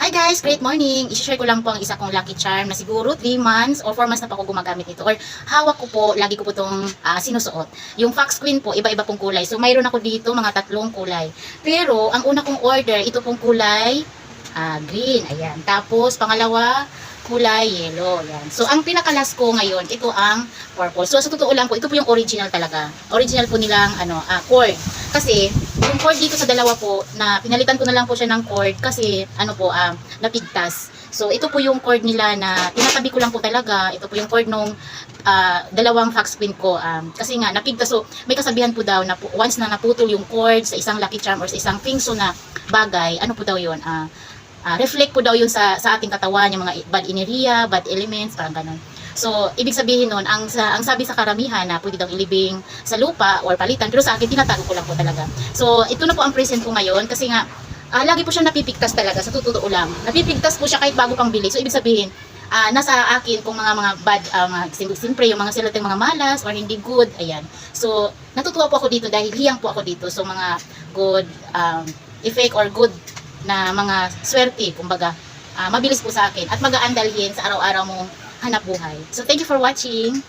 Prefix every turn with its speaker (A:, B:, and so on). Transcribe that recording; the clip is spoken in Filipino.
A: Hi guys, great morning! I-share ko lang po ang isa kong lucky charm na siguro 3 months or 4 months na pa ako gumagamit ito. Or hawak ko po, lagi ko po itong ah, sinusuot. Yung Fox Queen po, iba-iba pong kulay. So mayroon ako dito mga tatlong kulay. Pero ang una kong order, ito pong kulay ah, green. Ayan. Tapos pangalawa, kulay yellow. Ayan. So ang pinakalas ko ngayon, ito ang purple. So sa totoo lang po, ito po yung original talaga. Original po nilang ano, ah, cord. Kasi yung cord dito sa dalawa po, na pinalitan ko na lang po siya ng cord kasi ano po, um, napigtas. So ito po yung cord nila na tinatabi ko lang po talaga. Ito po yung cord nung ah, dalawang fax pin ko. Um, kasi nga napigtas. So may kasabihan po daw na po, once na naputol yung cord sa isang lucky charm or sa isang pingso na bagay, ano po daw yun? Ah, ah, reflect po daw yun sa, sa ating katawan, yung mga bad energia, bad elements, parang ganun. So, ibig sabihin nun, ang, sa, ang sabi sa karamihan na pwede daw ilibing sa lupa or palitan, pero sa akin, tinatago ko lang po talaga. So, ito na po ang present ko ngayon kasi nga, ah, lagi po siya napipigtas talaga, sa totoo lang. Napipigtas po siya kahit bago pang bili. So, ibig sabihin, ah, nasa akin kung mga mga bad, uh, mga simpre, yung mga silateng mga malas or hindi good, ayan. So, natutuwa po ako dito dahil hiyang po ako dito. So, mga good um, effect or good na mga swerte, kumbaga, ah, mabilis po sa akin at magaan dalhin sa araw-araw mong hanap buhay. So, thank you for watching.